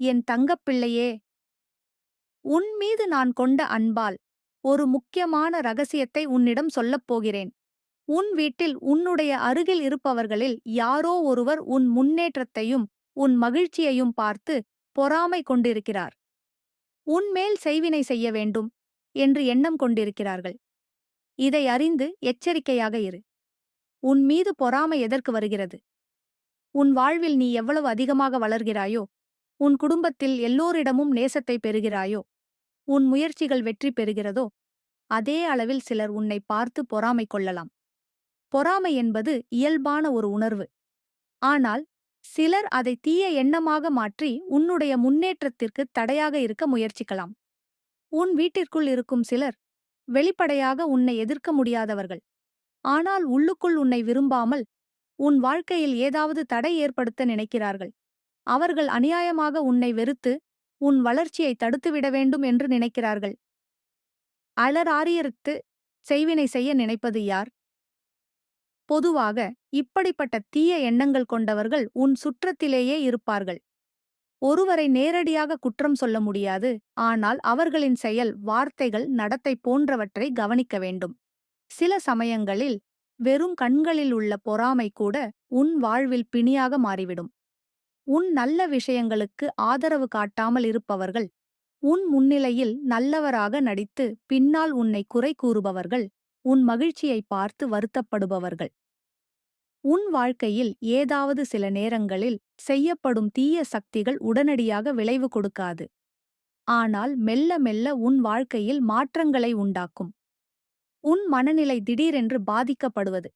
என் தங்கப்பிள்ளையே. உன் மீது நான் கொண்ட அன்பால் ஒரு முக்கியமான ரகசியத்தை உன்னிடம் சொல்லப் போகிறேன். உன் வீட்டில் உன்னுடைய அருகில் இருப்பவர்களில் யாரோ ஒருவர் உன் முன்னேற்றத்தையும் உன் மகிழ்ச்சியையும் பார்த்து பொறாமை கொண்டிருக்கிறார். உன்மேல் செய்வினை செய்ய வேண்டும் என்று எண்ணம் கொண்டிருக்கிறார்கள். இதை அறிந்து எச்சரிக்கையாக இரு. உன் மீது பொறாமை எதற்கு வருகிறது? உன் வாழ்வில் நீ எவ்வளவு அதிகமாக வளர்கிறாயோ உன் குடும்பத்தில் எல்லோரிடமும் நேசத்தை பெறுகிறாயோ? உன் முயற்சிகள் வெற்றி பெறுகிறதோ? அதே அளவில் சிலர் உன்னை பார்த்து பொறாமை கொள்ளலாம். பொறாமை என்பது இயல்பான ஒரு உணர்வு. ஆனால் சிலர் அதை தீய எண்ணமாக மாற்றி உன்னுடைய முன்னேற்றத்திற்கு தடையாக இருக்க முயற்சிக்கலாம். உன் வீட்டிற்குள் இருக்கும் சிலர் வெளிப்படையாக உன்னை எதிர்க்க முடியாதவர்கள். ஆனால் உள்ளுக்குள் உன்னை விரும்பாமல் உன் வாழ்க்கையில் ஏதாவது தடை ஏற்படுத்த நினைக்கிறார்கள். அவர்கள் அநியாயமாக உன்னை வெறுத்து உன் வளர்ச்சியை தடுத்துவிட வேண்டும் என்று நினைக்கிறார்கள். அலராரியறுத்து செய்வினை செய்ய நினைப்பது யார்? பொதுவாக இப்படிப்பட்ட தீய எண்ணங்கள் கொண்டவர்கள் உன் சுற்றத்திலேயே இருப்பார்கள். ஒருவரை நேரடியாக குற்றம் சொல்ல முடியாது ஆனால் அவர்களின் செயல் வார்த்தைகள் நடத்தை போன்றவற்றை கவனிக்க வேண்டும். சில சமயங்களில் வெறும் கண்களில் உள்ள பொறாமை கூட உன் வாழ்வில் பிணியாக மாறிவிடும். உன் நல்ல விஷயங்களுக்கு ஆதரவு காட்டாமல் இருப்பவர்கள். உன் முன்னிலையில் நல்லவராக நடித்து பின்னால் உன்னை குறை கூறுபவர்கள். உன் மகிழ்ச்சியை பார்த்து வருத்தப்படுபவர்கள். உன் வாழ்க்கையில் ஏதாவது சில நேரங்களில் செய்யப்படும் தீய சக்திகள் உடனடியாக விளைவு கொடுக்காது. ஆனால் மெல்ல மெல்ல உன் வாழ்க்கையில் மாற்றங்களை உண்டாக்கும். உன் மனநிலை திடீரென்று பாதிக்கப்படுவது.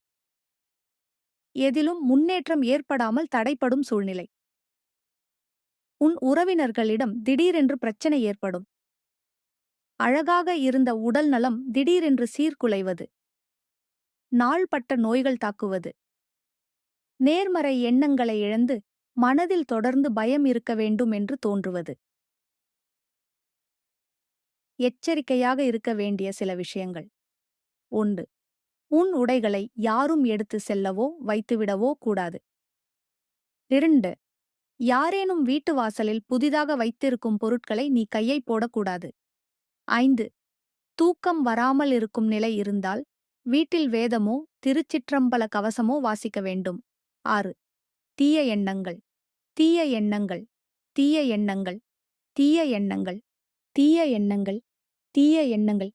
எதிலும் முன்னேற்றம் ஏற்படாமல் தடைப்படும் சூழ்நிலை. உன் உறவினர்களிடம் திடீரென்று பிரச்சனை ஏற்படும். அழகாக இருந்த உடல் நலம் திடீரென்று சீர்குலைவது. நாள்பட்ட நோய்கள் தாக்குவது. நேர்மறை எண்ணங்களை இழந்து மனதில் தொடர்ந்து பயம் இருக்க வேண்டும் என்று தோன்றுவது. எச்சரிக்கையாக இருக்க வேண்டிய சில விஷயங்கள். ஒன்று உன் உடைகளை யாரும் எடுத்து செல்லவோ வைத்துவிடவோ கூடாது. இரண்டு யாரேனும் வீட்டு வாசலில் புதிதாக வைத்திருக்கும் பொருட்களை நீ கையை போடக்கூடாது ஐந்து தூக்கம் வராமல் இருக்கும் நிலை இருந்தால் வீட்டில் வேதமோ திருச்சிற்றம்பல கவசமோ வாசிக்க வேண்டும் ஆறு தீய எண்ணங்கள் தீய எண்ணங்கள் தீய எண்ணங்கள் தீய எண்ணங்கள் தீய எண்ணங்கள் தீய எண்ணங்கள்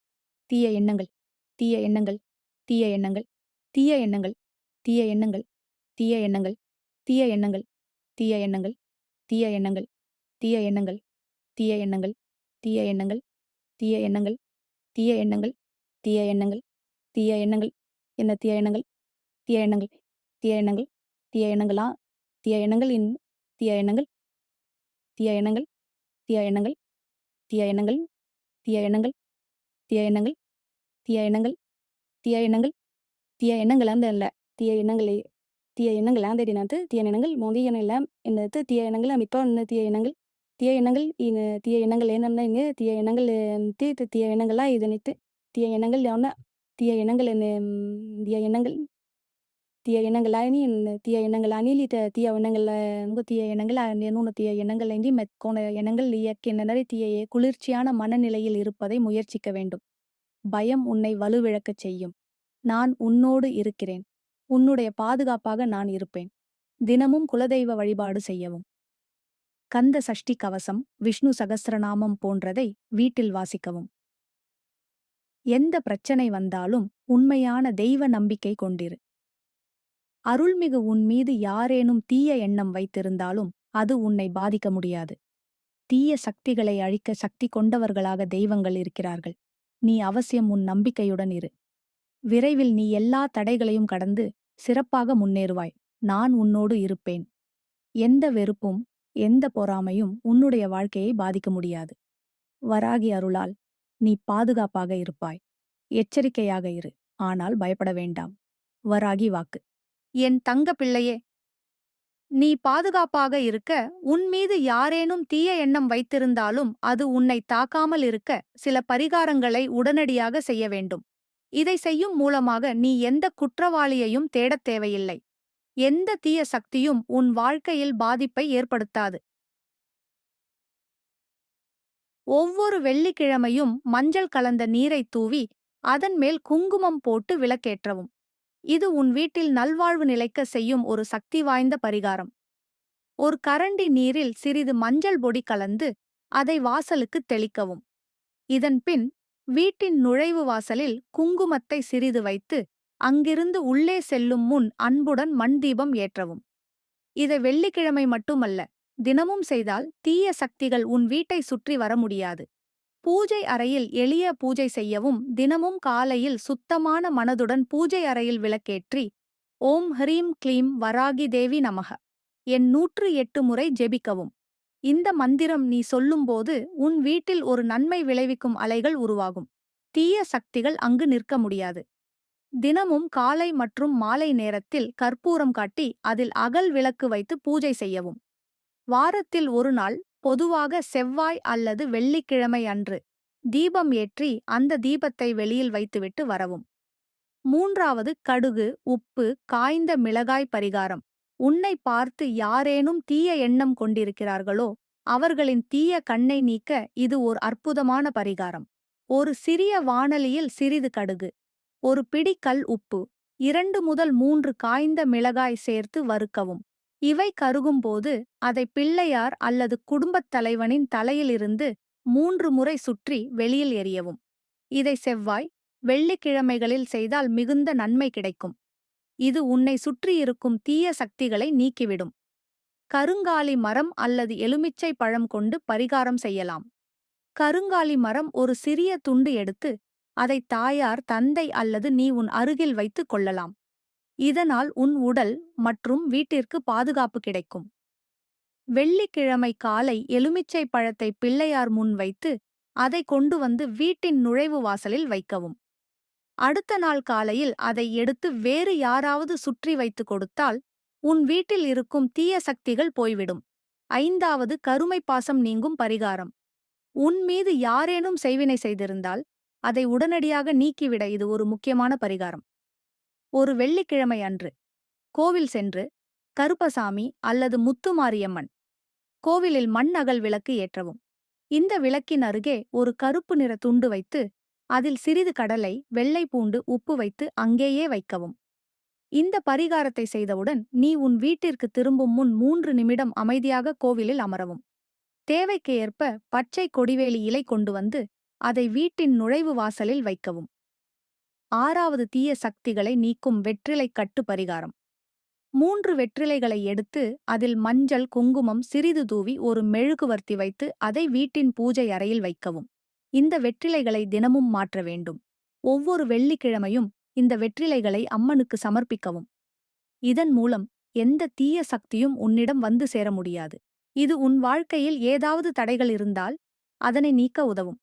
தீய எண்ணங்கள் தீய எண்ணங்கள் தீய எண்ணங்கள் தீய எண்ணங்கள் தீய எண்ணங்கள் தீய எண்ணங்கள் தீய எண்ணங்கள் தீய எண்ணங்கள் தீய எண்ணங்கள் தீய எண்ணங்கள் தீய எண்ணங்கள் தீய எண்ணங்கள் தீய எண்ணங்கள் தீய எண்ணங்கள் தீய எண்ணங்கள் தீய எண்ணங்கள் என்ன தீய எண்ணங்கள் தீய எண்ணங்கள் தீய எண்ணங்கள் தீய எண்ணங்களா தீய எண்ணங்கள் இன் தீய எண்ணங்கள் தீய எண்ணங்கள் தீய எண்ணங்கள் தீய எண்ணங்கள் தீய எண்ணங்கள் தீய எண்ணங்கள் தீய எண்ணங்கள் தீய எண்ணங்கள் தீய எண்ணங்கள் அந்த இல்லை தீய எண்ணங்களை தீய எண்ணங்கள் ஆந்தடினாத்து தீய எண்ணங்கள் மொதியன எல்லாம் என்னது தீய எண்ணங்கள் அமைப்பா என்ன தீய எண்ணங்கள்? தீய எண்ணங்கள் இன தீய எண்ணங்கள் என்னென்ன இங்கே? தீய எண்ணங்கள் தீ தீய எண்ணங்கள்லாம் இது நித்து தீய எண்ணங்கள் ஒன்று தீய எண்ணங்கள் என்ன தீய எண்ணங்கள்? தீய எண்ணங்கள் அணி தீய எண்ணங்கள் அணிலி தீய எண்ணங்கள் தீய எண்ணங்கள் இன்னொன்று தீய எண்ணங்கள் அங்கி மெக்கோன எண்ணங்கள் இயற்கை நிறைய தீய குளிர்ச்சியான மனநிலையில் இருப்பதை முயற்சிக்க வேண்டும். பயம் உன்னை வலுவிழக்கச் செய்யும். நான் உன்னோடு இருக்கிறேன். உன்னுடைய பாதுகாப்பாக நான் இருப்பேன். தினமும் குலதெய்வ வழிபாடு செய்யவும். கந்த சஷ்டி கவசம் விஷ்ணு சகசிரநாமம் போன்றதை வீட்டில் வாசிக்கவும். எந்த பிரச்சனை வந்தாலும் உண்மையான தெய்வ நம்பிக்கை கொண்டிரு. அருள்மிகு உன் மீது யாரேனும் தீய எண்ணம் வைத்திருந்தாலும் அது உன்னை பாதிக்க முடியாது. தீய சக்திகளை அழிக்க சக்தி கொண்டவர்களாக தெய்வங்கள் இருக்கிறார்கள். நீ அவசியம் உன் நம்பிக்கையுடன் இரு. விரைவில் நீ எல்லா தடைகளையும் கடந்து சிறப்பாக முன்னேறுவாய். நான் உன்னோடு இருப்பேன். எந்த வெறுப்பும் எந்த பொறாமையும் உன்னுடைய வாழ்க்கையை பாதிக்க முடியாது. வராகி அருளால் நீ பாதுகாப்பாக இருப்பாய். எச்சரிக்கையாக இரு. ஆனால் பயப்பட வேண்டாம். வராகி வாக்கு. என் தங்க பிள்ளையே! நீ பாதுகாப்பாக இருக்க உன் மீது யாரேனும் தீய எண்ணம் வைத்திருந்தாலும் அது உன்னை தாக்காமல் இருக்க சில பரிகாரங்களை உடனடியாக செய்ய வேண்டும். இதை செய்யும் மூலமாக நீ எந்த குற்றவாளியையும் தேடத் தேவையில்லை. எந்த தீய சக்தியும் உன் வாழ்க்கையில் பாதிப்பை ஏற்படுத்தாது. ஒவ்வொரு வெள்ளிக்கிழமையும் மஞ்சள் கலந்த நீரை தூவி அதன் மேல் குங்குமம் போட்டு விளக்கேற்றவும். இது உன் வீட்டில் நல்வாழ்வு நிலைக்க செய்யும் ஒரு சக்தி வாய்ந்த பரிகாரம். ஒரு கரண்டி நீரில் சிறிது மஞ்சள் பொடி கலந்து அதை வாசலுக்கு தெளிக்கவும். இதன் பின் வீட்டின் நுழைவு வாசலில் குங்குமத்தை சிறிது வைத்து அங்கிருந்து உள்ளே செல்லும் முன் அன்புடன் மண் தீபம் ஏற்றவும். இதை வெள்ளிக்கிழமை மட்டுமல்ல தினமும் செய்தால் தீய சக்திகள் உன் வீட்டை சுற்றி வர முடியாது. பூஜை அறையில் எளிய பூஜை செய்யவும் தினமும் காலையில் சுத்தமான மனதுடன் பூஜை அறையில் விளக்கேற்றி ஓம் ஹ்ரீம் க்ளீம் வராகி தேவி நமக என் நூற்று எட்டு முறை ஜெபிக்கவும். இந்த மந்திரம் நீ சொல்லும்போது உன் வீட்டில் ஒரு நன்மை விளைவிக்கும் அலைகள் உருவாகும். தீய சக்திகள் அங்கு நிற்க முடியாது. தினமும் காலை மற்றும் மாலை நேரத்தில் கற்பூரம் காட்டி அதில் அகல் விளக்கு வைத்து பூஜை செய்யவும். வாரத்தில் ஒரு நாள் பொதுவாக செவ்வாய் அல்லது வெள்ளிக்கிழமை அன்று தீபம் ஏற்றி அந்த தீபத்தை வெளியில் வைத்துவிட்டு வரவும். மூன்றாவது கடுகு உப்பு காய்ந்த மிளகாய் பரிகாரம். உன்னை பார்த்து யாரேனும் தீய எண்ணம் கொண்டிருக்கிறார்களோ அவர்களின் தீய கண்ணை நீக்க இது ஓர் அற்புதமான பரிகாரம். ஒரு சிறிய வானலியில் சிறிது கடுகு ஒரு பிடி கல் உப்பு இரண்டு முதல் மூன்று காய்ந்த மிளகாய் சேர்த்து வறுக்கவும். இவை கருகும்போது அதை பிள்ளையார் அல்லது குடும்பத் தலைவனின் தலையிலிருந்து மூன்று முறை சுற்றி வெளியில் எறியவும். இதை செவ்வாய் வெள்ளிக்கிழமைகளில் செய்தால் மிகுந்த நன்மை கிடைக்கும். இது உன்னை சுற்றியிருக்கும் தீய சக்திகளை நீக்கிவிடும். கருங்காலி மரம் அல்லது எலுமிச்சை பழம் கொண்டு பரிகாரம் செய்யலாம். கருங்காலி மரம் ஒரு சிறிய துண்டு எடுத்து அதை தாயார் தந்தை அல்லது நீ உன் அருகில் வைத்துக் கொள்ளலாம். இதனால் உன் உடல் மற்றும் வீட்டிற்கு பாதுகாப்பு கிடைக்கும். வெள்ளிக்கிழமை காலை எலுமிச்சை பழத்தை பிள்ளையார் முன் வைத்து அதை கொண்டு வந்து வீட்டின் நுழைவு வாசலில் வைக்கவும். அடுத்த நாள் காலையில் அதை எடுத்து வேறு யாராவது சுற்றி வைத்துக் கொடுத்தால் உன் வீட்டில் இருக்கும் தீய சக்திகள் போய்விடும். ஐந்தாவது கருமை பாசம் நீங்கும் பரிகாரம். உன் மீது யாரேனும் செய்வினை செய்திருந்தால் அதை உடனடியாக நீக்கிவிட இது ஒரு முக்கியமான பரிகாரம். ஒரு வெள்ளிக்கிழமை அன்று கோவில் சென்று கருப்பசாமி அல்லது முத்துமாரியம்மன் கோவிலில் மண் அகல் விளக்கு ஏற்றவும். இந்த விளக்கின் அருகே ஒரு கருப்பு நிற துண்டு வைத்து அதில் சிறிது கடலை வெள்ளை பூண்டு உப்பு வைத்து அங்கேயே வைக்கவும். இந்த பரிகாரத்தை செய்தவுடன் நீ உன் வீட்டிற்கு திரும்பும் முன் மூன்று நிமிடம் அமைதியாக கோவிலில் அமரவும். தேவைக்கு ஏற்ப பச்சை கொடிவேலி இலை கொண்டு வந்து அதை வீட்டின் நுழைவு வாசலில் வைக்கவும். ஆறாவது தீய சக்திகளை நீக்கும் வெற்றிலை கட்டு பரிகாரம். மூன்று வெற்றிலைகளை எடுத்து அதில் மஞ்சள் குங்குமம் சிறிது தூவி ஒரு மெழுகுவர்த்தி வைத்து அதை வீட்டின் பூஜை அறையில் வைக்கவும். இந்த வெற்றிலைகளை தினமும் மாற்ற வேண்டும். ஒவ்வொரு வெள்ளிக்கிழமையும் இந்த வெற்றிலைகளை அம்மனுக்கு சமர்ப்பிக்கவும். இதன் மூலம் எந்த தீய சக்தியும் உன்னிடம் வந்து சேர முடியாது. இது உன் வாழ்க்கையில் ஏதாவது தடைகள் இருந்தால் அதனை நீக்க உதவும்.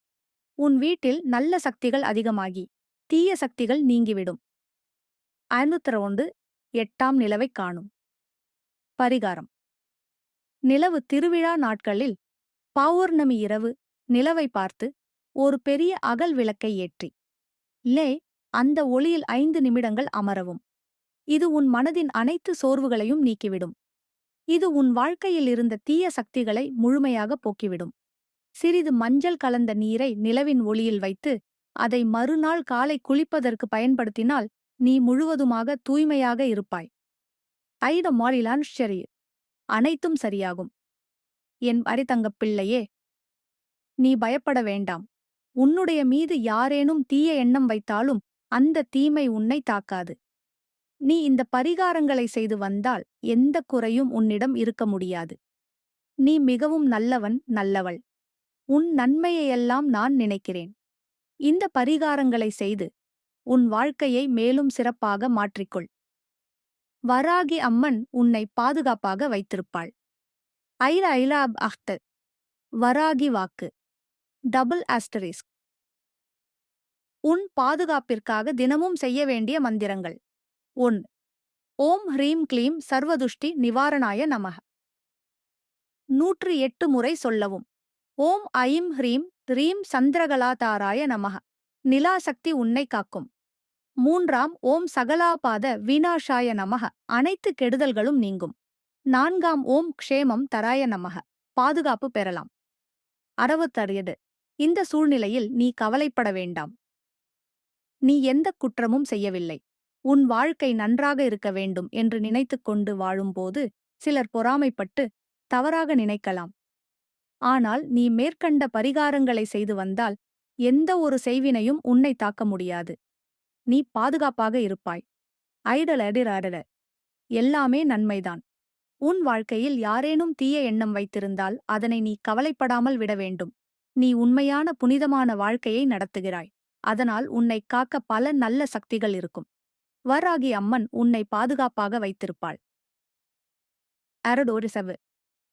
உன் வீட்டில் நல்ல சக்திகள் அதிகமாகி தீய சக்திகள் நீங்கிவிடும். ஐநூத்திரொண்டு எட்டாம் நிலவை காணும். பரிகாரம். நிலவு திருவிழா நாட்களில் பௌர்ணமி இரவு நிலவை பார்த்து ஒரு பெரிய அகல் விளக்கை ஏற்றி. லே அந்த ஒளியில் ஐந்து நிமிடங்கள் அமரவும். இது உன் மனதின் அனைத்து சோர்வுகளையும் நீக்கிவிடும். இது உன் வாழ்க்கையில் இருந்த தீய சக்திகளை முழுமையாக போக்கிவிடும். சிறிது மஞ்சள் கலந்த நீரை நிலவின் ஒளியில் வைத்து அதை மறுநாள் காலை குளிப்பதற்கு பயன்படுத்தினால் நீ முழுவதுமாக தூய்மையாக இருப்பாய். ஐத மாலிலான் சரி அனைத்தும் சரியாகும். என் அரிதங்கப் பிள்ளையே நீ பயப்பட வேண்டாம். உன்னுடைய மீது யாரேனும் தீய எண்ணம் வைத்தாலும் அந்த தீமை உன்னை தாக்காது. நீ இந்த பரிகாரங்களை செய்து வந்தால் எந்த குறையும் உன்னிடம் இருக்க முடியாது. நீ மிகவும் நல்லவன் நல்லவள். உன் நன்மையையெல்லாம் நான் நினைக்கிறேன். இந்த பரிகாரங்களை செய்து உன் வாழ்க்கையை மேலும் சிறப்பாக மாற்றிக்கொள். வராகி அம்மன் உன்னை பாதுகாப்பாக வைத்திருப்பாள். ஐல ஐலாப் அஹ்தர். வராகி வாக்கு. டபுள் ஆஸ்டரிஸ்க் உன் பாதுகாப்பிற்காக தினமும் செய்ய வேண்டிய மந்திரங்கள். ஒன் ஓம் ஹ்ரீம் க்ளீம் சர்வதுஷ்டி நிவாரணாய நமக நூற்று எட்டு முறை சொல்லவும். ஓம் ஐம் ஹ்ரீம் ரீம் சந்திரகலாதாராய நமக நிலாசக்தி உன்னை காக்கும். மூன்றாம் ஓம் சகலாபாத வீணாஷாய நமக அனைத்து கெடுதல்களும் நீங்கும். நான்காம் ஓம் க்ஷேமம் தராய நமக பாதுகாப்பு பெறலாம். அறுபத்தறியது இந்த சூழ்நிலையில் நீ கவலைப்பட வேண்டாம். நீ எந்த குற்றமும் செய்யவில்லை. உன் வாழ்க்கை நன்றாக இருக்க வேண்டும் என்று நினைத்துக் கொண்டு வாழும்போது சிலர் பொறாமைப்பட்டு தவறாக நினைக்கலாம். ஆனால் நீ மேற்கண்ட பரிகாரங்களை செய்து வந்தால் எந்த ஒரு செய்வினையும் உன்னை தாக்க முடியாது. நீ பாதுகாப்பாக இருப்பாய். ஐடல் அடிராடல எல்லாமே நன்மைதான். உன் வாழ்க்கையில் யாரேனும் தீய எண்ணம் வைத்திருந்தால் அதனை நீ கவலைப்படாமல் விட வேண்டும். நீ உண்மையான புனிதமான வாழ்க்கையை நடத்துகிறாய். அதனால் உன்னை காக்க பல நல்ல சக்திகள் இருக்கும். வராகி அம்மன் உன்னை பாதுகாப்பாக வைத்திருப்பாள். அரடோரு செவு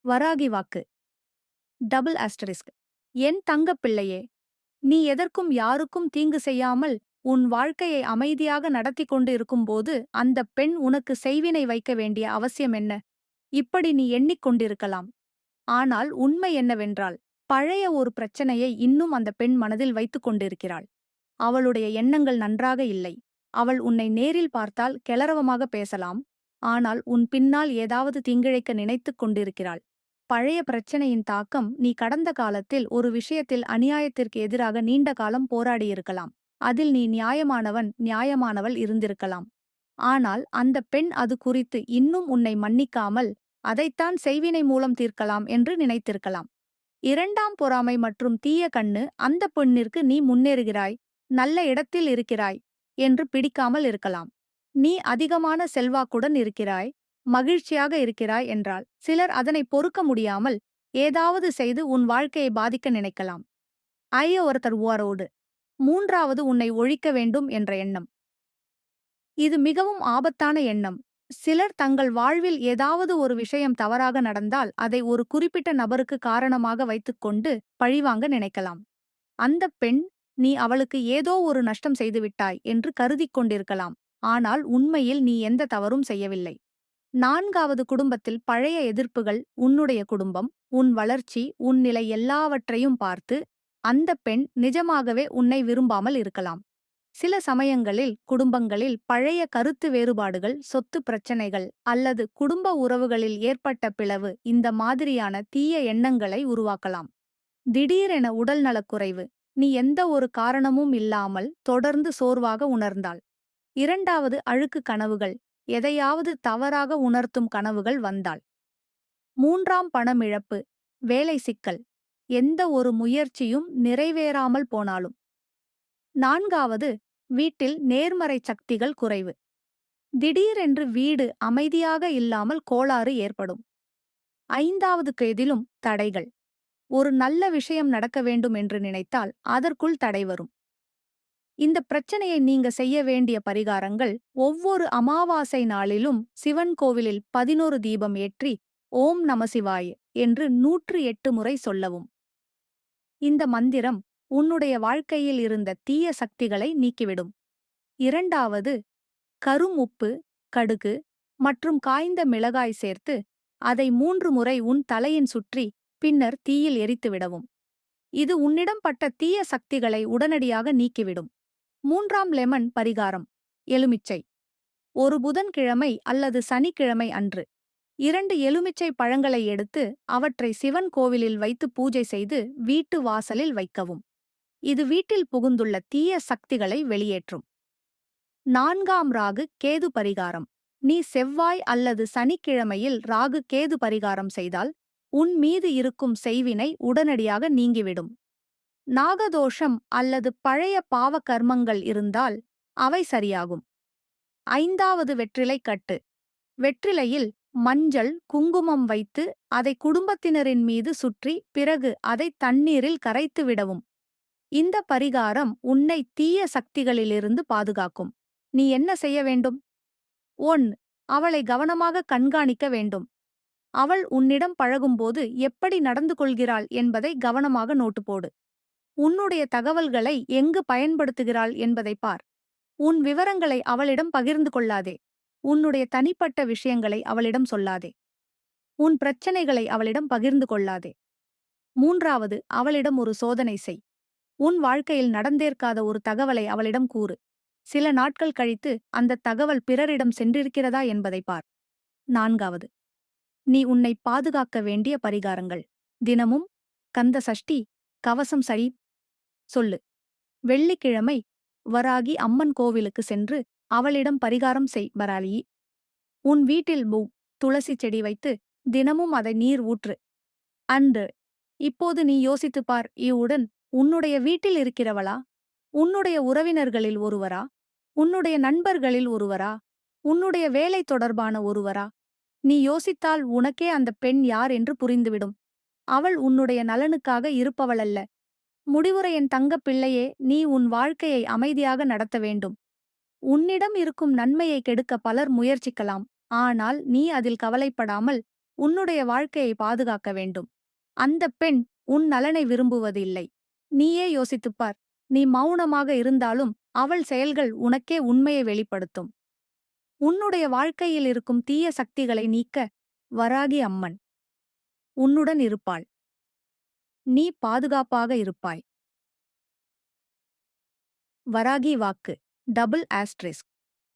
வராகி வாக்கு. டபுள் ஆஸ்டரிஸ்க். என் தங்கப் பிள்ளையே நீ எதற்கும் யாருக்கும் தீங்கு செய்யாமல் உன் வாழ்க்கையை அமைதியாக நடத்தி கொண்டு இருக்கும்போது அந்த பெண் உனக்கு செய்வினை வைக்க வேண்டிய அவசியம் என்ன? இப்படி நீ எண்ணிக்கொண்டிருக்கலாம் ஆனால் உண்மை என்னவென்றால் பழைய ஒரு பிரச்சனையை இன்னும் அந்த பெண் மனதில் வைத்துக் கொண்டிருக்கிறாள். அவளுடைய எண்ணங்கள் நன்றாக இல்லை. அவள் உன்னை நேரில் பார்த்தால் கிளரவமாக பேசலாம். ஆனால் உன் பின்னால் ஏதாவது தீங்கிழைக்க நினைத்துக் கொண்டிருக்கிறாள். பழைய பிரச்சனையின் தாக்கம் நீ கடந்த காலத்தில் ஒரு விஷயத்தில் அநியாயத்திற்கு எதிராக நீண்ட காலம் போராடியிருக்கலாம். அதில் நீ நியாயமானவன் நியாயமானவள் இருந்திருக்கலாம். ஆனால் அந்த பெண் அது குறித்து இன்னும் உன்னை மன்னிக்காமல் அதைத்தான் செய்வினை மூலம் தீர்க்கலாம் என்று நினைத்திருக்கலாம். இரண்டாம் பொறாமை மற்றும் தீய கண்ணு அந்த பெண்ணிற்கு நீ முன்னேறுகிறாய் நல்ல இடத்தில் இருக்கிறாய் என்று பிடிக்காமல் இருக்கலாம். நீ அதிகமான செல்வாக்குடன் இருக்கிறாய் மகிழ்ச்சியாக இருக்கிறாய் என்றால் சிலர் அதனை பொறுக்க முடியாமல் ஏதாவது செய்து உன் வாழ்க்கையை பாதிக்க நினைக்கலாம். ஐய ஒருத்தர் ஓரோடு மூன்றாவது உன்னை ஒழிக்க வேண்டும் என்ற எண்ணம். இது மிகவும் ஆபத்தான எண்ணம். சிலர் தங்கள் வாழ்வில் ஏதாவது ஒரு விஷயம் தவறாக நடந்தால் அதை ஒரு குறிப்பிட்ட நபருக்கு காரணமாக வைத்துக்கொண்டு பழிவாங்க நினைக்கலாம். அந்த பெண் நீ அவளுக்கு ஏதோ ஒரு நஷ்டம் செய்துவிட்டாய் என்று கருதிக் கொண்டிருக்கலாம். ஆனால் உண்மையில் நீ எந்த தவறும் செய்யவில்லை. நான்காவது குடும்பத்தில் பழைய எதிர்ப்புகள் உன்னுடைய குடும்பம் உன் வளர்ச்சி உன் நிலை எல்லாவற்றையும் பார்த்து அந்த பெண் நிஜமாகவே உன்னை விரும்பாமல் இருக்கலாம். சில சமயங்களில் குடும்பங்களில் பழைய கருத்து வேறுபாடுகள் சொத்து பிரச்சனைகள் அல்லது குடும்ப உறவுகளில் ஏற்பட்ட பிளவு இந்த மாதிரியான தீய எண்ணங்களை உருவாக்கலாம். திடீரென உடல் நலக்குறைவு நீ எந்த ஒரு காரணமும் இல்லாமல் தொடர்ந்து சோர்வாக உணர்ந்தாள் இரண்டாவது அழுக்கு கனவுகள் எதையாவது தவறாக உணர்த்தும் கனவுகள் வந்தாள் மூன்றாம் பணமிழப்பு வேலை சிக்கல் எந்த ஒரு முயற்சியும் நிறைவேறாமல் போனாலும். நான்காவது வீட்டில் நேர்மறை சக்திகள் குறைவு. திடீரென்று வீடு அமைதியாக இல்லாமல் கோளாறு ஏற்படும். ஐந்தாவது கேதிலும் தடைகள். ஒரு நல்ல விஷயம் நடக்க வேண்டும் என்று நினைத்தால் அதற்குள் தடை வரும். இந்த பிரச்சனையை நீங்க செய்ய வேண்டிய பரிகாரங்கள் ஒவ்வொரு அமாவாசை நாளிலும் சிவன் கோவிலில் பதினோரு தீபம் ஏற்றி ஓம் நமசிவாய் என்று நூற்று எட்டு முறை சொல்லவும். இந்த மந்திரம் உன்னுடைய வாழ்க்கையில் இருந்த தீய சக்திகளை நீக்கிவிடும். இரண்டாவது கரும் உப்பு கடுகு மற்றும் காய்ந்த மிளகாய் சேர்த்து அதை மூன்று முறை உன் தலையின் சுற்றி பின்னர் தீயில் எரித்துவிடவும் இது உன்னிடம் பட்ட தீய சக்திகளை உடனடியாக நீக்கிவிடும். மூன்றாம் லெமன் பரிகாரம் எலுமிச்சை. ஒரு புதன்கிழமை அல்லது சனிக்கிழமை அன்று இரண்டு எலுமிச்சை பழங்களை எடுத்து அவற்றை சிவன் கோவிலில் வைத்து பூஜை செய்து வீட்டு வாசலில் வைக்கவும். இது வீட்டில் புகுந்துள்ள தீய சக்திகளை வெளியேற்றும். நான்காம் ராகு கேது பரிகாரம். நீ செவ்வாய் அல்லது சனிக்கிழமையில் ராகு கேது பரிகாரம் செய்தால் உன் மீது இருக்கும் செய்வினை உடனடியாக நீங்கிவிடும். நாகதோஷம் அல்லது பழைய பாவ கர்மங்கள் இருந்தால் அவை சரியாகும். ஐந்தாவது வெற்றிலை கட்டு. வெற்றிலையில் மஞ்சள் குங்குமம் வைத்து அதை குடும்பத்தினரின் மீது சுற்றி பிறகு அதை தண்ணீரில் கரைத்து விடவும். இந்த பரிகாரம் உன்னை தீய சக்திகளிலிருந்து பாதுகாக்கும். நீ என்ன செய்ய வேண்டும்? ஒன் அவளை கவனமாக கண்காணிக்க வேண்டும். அவள் உன்னிடம் பழகும்போது எப்படி நடந்து கொள்கிறாள் என்பதை கவனமாக நோட்டு போடு. உன்னுடைய தகவல்களை எங்கு பயன்படுத்துகிறாள் என்பதை பார். உன் விவரங்களை அவளிடம் பகிர்ந்து கொள்ளாதே. உன்னுடைய தனிப்பட்ட விஷயங்களை அவளிடம் சொல்லாதே. உன் பிரச்சனைகளை அவளிடம் பகிர்ந்து கொள்ளாதே. மூன்றாவது அவளிடம் ஒரு சோதனை செய். உன் வாழ்க்கையில் நடந்தேற்காத ஒரு தகவலை அவளிடம் கூறு. சில நாட்கள் கழித்து அந்த தகவல் பிறரிடம் சென்றிருக்கிறதா என்பதை பார். நான்காவது. நீ உன்னை பாதுகாக்க வேண்டிய பரிகாரங்கள். தினமும் கந்த சஷ்டி கவசம் சரி சொல்லு. வெள்ளிக்கிழமை வராகி அம்மன் கோவிலுக்கு சென்று அவளிடம் பரிகாரம் செய் வராளி. உன் வீட்டில் பூ துளசி செடி வைத்து தினமும் அதை நீர் ஊற்று. அன்று. இப்போது நீ யோசித்துப் பார் இவுடன் உன்னுடைய வீட்டில் இருக்கிறவளா? உன்னுடைய உறவினர்களில் ஒருவரா? உன்னுடைய நண்பர்களில் ஒருவரா? உன்னுடைய வேலை தொடர்பான ஒருவரா? நீ யோசித்தால் உனக்கே அந்த பெண் யார் என்று புரிந்துவிடும். அவள் உன்னுடைய நலனுக்காக இருப்பவளல்ல. முடிவுரை என் தங்கப் பிள்ளையே நீ உன் வாழ்க்கையை அமைதியாக நடத்த வேண்டும். உன்னிடம் இருக்கும் நன்மையை கெடுக்க பலர் முயற்சிக்கலாம். ஆனால் நீ அதில் கவலைப்படாமல் உன்னுடைய வாழ்க்கையை பாதுகாக்க வேண்டும். அந்த பெண் உன் நலனை விரும்புவதில்லை. நீயே யோசித்துப் பார் நீ மௌனமாக இருந்தாலும் அவள் செயல்கள் உனக்கே உண்மையை வெளிப்படுத்தும். உன்னுடைய வாழ்க்கையில் இருக்கும் தீய சக்திகளை நீக்க வராகி அம்மன். உன்னுடன் இருப்பாள். நீ பாதுகாப்பாக இருப்பாய். வராகி வாக்கு டபுள் ஆஸ்ட்ரிஸ்க்.